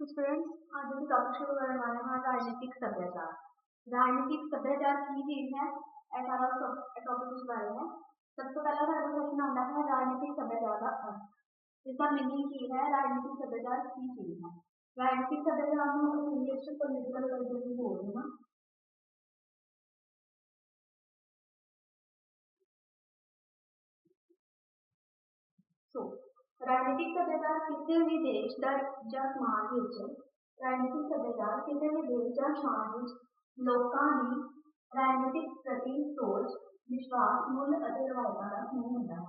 Students आज हम topic शुरू करने वाले हैं राजनीतिक सभ्याचार। राजनीतिक सभ्याचार की चीज़ है, ऐसा टॉपिक उस बारे में। सबसे पहला साਡਾ क्वेश्चन आता है राजनीतिक सभ्याचार का अर्थ इसका मीनिंग की है, राजनीतिक सभ्याचार की चीज़ है। राजनीतिक सभ्याचार में इंग्लिश पॉलिटिकल कल्चर भी बोलते हैं। सो ਰਾਜਨੀਤਿਕ ਸੱਭਿਆਚਾਰ ਕਿਸੇ ਵੀ ਦੇਸ਼ ਦਾ ਜਾਂ ਸਮਾਜ ਵਿੱਚ, ਰਾਜਨੀਤਿਕ ਸੱਭਿਆਚਾਰ ਕਿਸੇ ਵੀ ਦੇਸ਼ ਜਾਂ ਸਮਾਜ ਵਿੱਚ ਲੋਕਾਂ ਦੀ ਰਾਜਨੀਤਿਕ ਪ੍ਰਤੀ ਸੋਚ, ਵਿਸ਼ਵਾਸ, ਮੁੱਲ ਅਤੇ ਰਵਾਇਤਾਂ ਦਾ ਸਮੂਹ ਹੁੰਦਾ ਹੈ।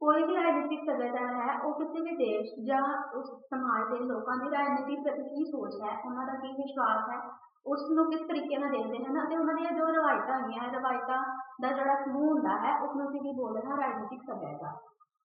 ਕੋਈ ਵੀ ਰਾਜਨੀਤਿਕ ਸੱਭਿਆਚਾਰ ਹੈ, ਉਹ ਕਿਸੇ ਵੀ ਦੇਸ਼ ਜਾਂ ਉਸ ਸਮਾਜ ਦੇ ਲੋਕਾਂ ਦੀ ਰਾਜਨੀਤਿਕ ਪ੍ਰਤੀ ਕੀ ਸੋਚ ਹੈ, ਉਹਨਾਂ ਦਾ ਕੀ ਵਿਸ਼ਵਾਸ ਹੈ ਉਸ ਨੂੰ ਕਿਸ ਤਰੀਕੇ ਨਾਲ ਦੇਖਦੇ ਹਨ ਅਤੇ ਉਹਨਾਂ ਦੀਆਂ ਜੋ ਰਵਾਇਤਾਂ ਹੈਗੀਆਂ, ਰਵਾਇਤਾਂ ਦਾ ਜਿਹੜਾ ਸਮੂਹ ਹੁੰਦਾ ਹੈ ਉਸ ਨੂੰ ਅਸੀਂ ਕੀ ਬੋਲਦੇ ਹਾਂ, ਰਾਜਨੀਤਿਕ ਸੱਭਿਆਚਾਰ।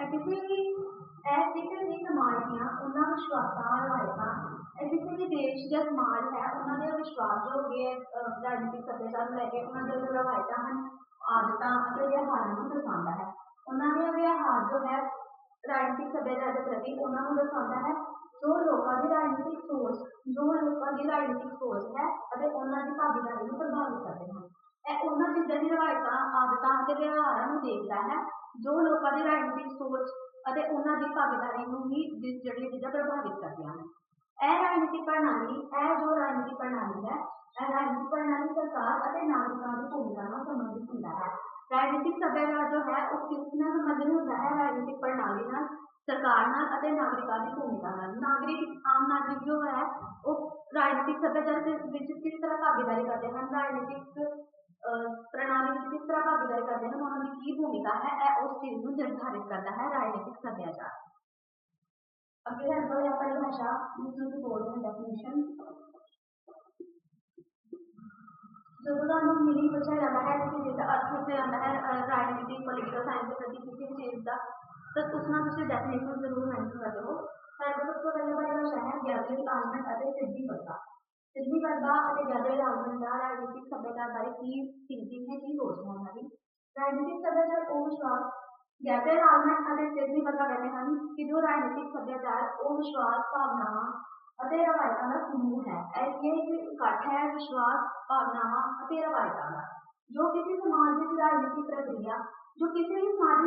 ਕਰਦਾ ਹੈ ਪ੍ਰਭਾਵਿਤ ਕਰਦਾ ਸਮਾਜ ਦੀਆਂ ਉਹਨਾਂ ਵਿਸ਼ਵਾਸਾਂ ਰਵਾਇਤਾਂ ਇਹ ਵੀ ਦੇਸ਼ ਜਾਂ ਸਮਾਜ ਹੈ, ਉਹਨਾਂ ਦੇ ਵਿਸ਼ਵਾਸ ਜੋ ਹੋਗੇ ਰਾਜਨੀਤਿਕ ਸੱਭਿਆਚਾਰ ਲੈ ਕੇ ਉਹਨਾਂ ਦੇ ਜੋ ਰਵਾਇਤਾਂ ਹਨ, ਆਦਤਾਂ ਅਤੇ ਵਿਵਹਾਰ ਨੂੰ ਦਰਸਾਉਂਦਾ ਹੈ। ਉਹਨਾਂ ਦੇ ਵਿਵਹਾਰ ਜੋ ਹੈ, ਰਾਜਨੀਤਿਕ ਸੱਭਿਆਚਾਰ ਦੇ ਪ੍ਰਤੀ ਉਹਨਾਂ ਨੂੰ ਦਰਸਾਉਂਦਾ ਹੈ। ਜੋ ਲੋਕਾਂ ਦੀ ਰਾਜਨੀਤਿਕ ਸੋਚ, ਜੋ ਲੋਕਾਂ ਦੀ ਰਾਜਨੀਤਿਕ ਸੋਚ ਹੈ ਅਤੇ ਉਹਨਾਂ ਦੀ ਭਾਗੀਦਾਰੀ ਨੂੰ ਪ੍ਰਭਾਵਿਤ ਕਰਦੇ ਹਨ। ਇਹ ਉਹਨਾਂ ਚੀਜ਼ਾਂ ਦੀ ਰਵਾਇਤਾਂ, ਆਦਤਾਂ ਅਤੇ ਵਿਵਹਾਰਾਂ ਨੂੰ ਦੇਖਦਾ ਹੈ, ਜੋ ਲੋਕਾਂ ਦੀ ਰਾਜਨੀਤਿਕ ਸੋਚ ਅਤੇ ਉਹਨਾਂ ਦੀ ਭਾਗੀਦਾਰੀ ਨੂੰ ਹੀ ਜਿਹੜੀਆਂ ਚੀਜ਼ਾਂ ਪ੍ਰਭਾਵਿਤ ਕਰਦੀਆਂ ਹਨ। ਇਹ ਰਾਜਨੀਤਿਕ ਪ੍ਰਣਾਲੀ, ਇਹ ਜੋ ਰਾਜਨੀਤਿਕ ਪ੍ਰਣਾਲੀ ਹੈ, ਇਹ ਰਾਜਨੀਤਿਕ ਪ੍ਰਣਾਲੀ ਸਰਕਾਰ ਅਤੇ ਨਾਗਰਿਕਾਂ ਦੀ ਭੂਮਿਕਾ ਨਾਲ ਸੰਬੰਧਿਤ ਹੁੰਦਾ ਹੈ। ਰਾਜਨੀਤਿਕ ਸੱਭਿਆਚਾਰ ਜੋ ਹੈ, ਉਹ ਕਿਸ ਨਾਲ ਸੰਬੰਧਿਤ ਹੁੰਦਾ ਹੈ? ਰਾਜਨੀਤਿਕ ਪ੍ਰਣਾਲੀ ਨਾਲ, ਸਰਕਾਰ ਨਾਲ ਅਤੇ ਨਾਗਰਿਕਾਂ ਦੀ ਭੂਮਿਕਾ ਨਾਲ। ਨਾਗਰਿਕ, ਆਮ ਨਾਗਰਿਕ ਜੋ ਹੈ, ਉਹ ਰਾਜਨੀਤਿਕ ਸੱਭਿਆਚਾਰ ਦੇ ਵਿੱਚ ਕਿਸ ਤਰ੍ਹਾਂ ਭਾਗੀਦਾਰੀ ਕਰਦੇ ਹਨ? ਰਾਜਨੀਤਿਕ प्रणाली में किस तरह का विलय करने में उन्होंने की भूमिका है उस चीज़ को निर्धारित करता है, राजनीतिक सभ्याचार अब जो है वह परिभाषा की बोर्ड में डेफिनेशन जो हम मीनिंग पूछा जाता है जिसका अर्थ पूछा जाता है राजनीति पॉलिटिकल साइंस के प्रति किसी भी चीज़ का। तो उसमें ना कुछ डेफिनेशन ज़रूर मेंशन करते हो साइबर को पहले परिभाषा है गैब्रियल आलमेंट अतः सिद्धि बता ਆਰਗੂਮੈਂਟ ਅਤੇ ਸਿੱਧੀ ਵਰਗਾ ਸਿੱਧੀ ਵਰਗਾ ਅਤੇ ਗੈਦਰਿੰਗ ਆਰਗੂਮੈਂਟ ਦਾ ਰਾਜਨੀਤਿਕ ਸੱਭਿਆਚਾਰ ਬਾਰੇ ਕੀ ਥਿੰਕਿੰਗ ਹੈ ਕੀ ਸੋਚ ਹੈ ਉਹਨਾਂ ਦੀ ਰਾਜਨੀਤਿਕ ਸੱਭਿਆਚਾਰ ਉਹ ਵਿਸ਼ਵਾਸ ਗੈਦਰਿੰਗ ਆਰਗੂਮੈਂਟ ਅਤੇ ਸਿੱਧੀ ਵਰਗਾ ਕਹਿੰਦੇ ਹਨ ਕਿ ਜੋ ਰਾਜਨੀਤਿਕ ਸੱਭਿਆਚਾਰ ਉਹ ਵਿਸ਼ਵਾਸ ਭਾਵਨਾਵਾਂ ਅਤੇ ਰਵਾਇਤਾਂ ਦਾ ਸਮੂਹ ਹੈ ਇਹ ਇੱਕ ਇਕੱਠ ਹੈ ਵਿਸ਼ਵਾਸ ਭਾਵਨਾਵਾਂ ਅਤੇ ਰਵਾਇਤਾਂ ਦਾ ਜੋ ਕਿਸੇ ਸਮਾਜ ਵਿੱਚ ਰਾਜਨੀਤਿਕ ਪ੍ਰਕਿਰਿਆ ਜੋ ਕਿਸੇ ਵੀ ਸਮਾਜ ਵਿੱਚ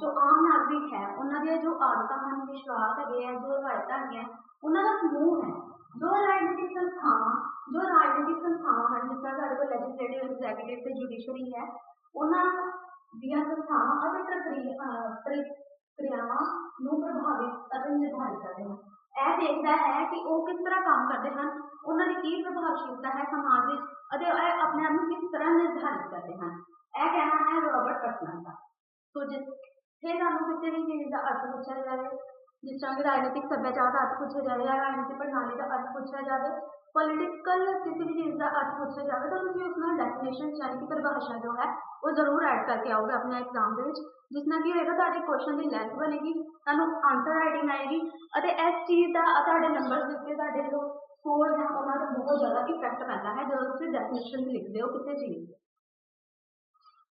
ਜੋ ਆਮ ਨਾਗਰਿਕ ਹੈ ਉਹਨਾਂ ਦੀਆਂ ਜੋ ਆਦਤਾਂ ਹਨ ਵਿਸ਼ਵਾਸ ਹੈਗੇ ਆ ਜੋ ਰਵਾਇਤਾਂ ਹੈਗੀਆਂ ਉਹਨਾਂ ਦਾ ਸਮੂਹ ਹੈ ਜੋ ਰਾਜਨੀਤਿਕ ਸੰਸਥਾਵਾਂ ਜੋ ਰਾਜਨੀਤਿਕ ਸੰਸਥਾਵਾਂ ਹਨ ਜਿਸ ਤਰ੍ਹਾਂ ਸਾਡੇ ਕੋਲ ਲੈਜਿਸਲੇਟਿਵ ਐਗਜ਼ੀਕਿਊਟਿਵ ਤੇ ਜੁਡੀਸ਼ਰੀ ਹੈ ਉਹਨਾਂ ਦੀਆਂ ਸੰਸਥਾਵਾਂ ਅਤੇ ਪ੍ਰਕਿਰਿਆਵਾਂ ਨੂੰ ਪ੍ਰਭਾਵਿਤ ਅਤੇ ਨਿਰਧਾਰਿਤ ਕਰਦੇ ਹਨ ਇਹ ਦੇਖਦਾ ਹੈ ਕਿ ਉਹ ਕਿਸ ਤਰ੍ਹਾਂ ਕੰਮ ਕਰਦੇ ਹਨ ਉਹਨਾਂ ਦੀ ਕੀ ਪ੍ਰਭਾਵਸ਼ੀਲਤਾ ਹੈ ਸਮਾਜ ਵਿੱਚ ਅਤੇ ਇਹ ਆਪਣੇ ਆਪ ਨੂੰ ਕਿਸ ਤਰ੍ਹਾਂ ਨਿਰਧਾਰਿਤ ਕਰਦੇ ਹਨ ਕਿਸੇ ਵੀ ਚੀਜ਼ ਦਾ ਅਰਥ ਪੁੱਛਿਆ ਜਾਵੇ ਜਿਸ ਤਰ੍ਹਾਂ ਕਿ ਰਾਜਨੀਤਿਕ ਸੱਭਿਆਚਾਰ ਦਾ ਅਰਥ ਪੁੱਛਿਆ ਜਾਵੇ ਜਾਂ ਰਾਜਨੀਤਿਕ ਪ੍ਰਣਾਲੀ ਦਾ ਅਰਥ ਪੁੱਛਿਆ ਜਾਵੇ ਪੋਲੀਟੀਕਲ ਕਿਸੇ ਵੀ ਚੀਜ਼ ਦਾ ਅਰਥ ਪੁੱਛਿਆ ਜਾਵੇ ਤਾਂ ਤੁਸੀਂ ਉਸ ਨਾਲ ਡੈਫੀਨੇਸ਼ਨ ਯਾਨੀ ਕਿ ਪਰਿਭਾਸ਼ਾ ਜੋ ਹੈ ਉਹ ਜ਼ਰੂਰ ਐਡ ਕਰਕੇ ਆਓਗੇ ਆਪਣੇ ਐਗਜ਼ਾਮ ਦੇ ਵਿੱਚ ਜਿਸ ਨਾਲ ਕੀ ਹੋਏਗਾ ਤੁਹਾਡੇ ਕੁਐਸਚਨ ਦੀ ਲੈਂਥ ਬਣੇਗੀ ਤੁਹਾਨੂੰ ਆਨਸਰ ਰਾਈਟਿੰਗ ਆਏਗੀ ਅਤੇ ਇਸ ਚੀਜ਼ ਦਾ ਤੁਹਾਡੇ ਨੰਬਰ ਦੇ ਉੱਤੇ ਤੁਹਾਡੇ ਜੋ ਸਕੋਰ ਹੈ ਉਹਨਾਂ ਦਾ ਬਹੁਤ ਜ਼ਿਆਦਾ ਇਫੈਕਟ ਪੈਂਦਾ ਹੈ ਜਦੋਂ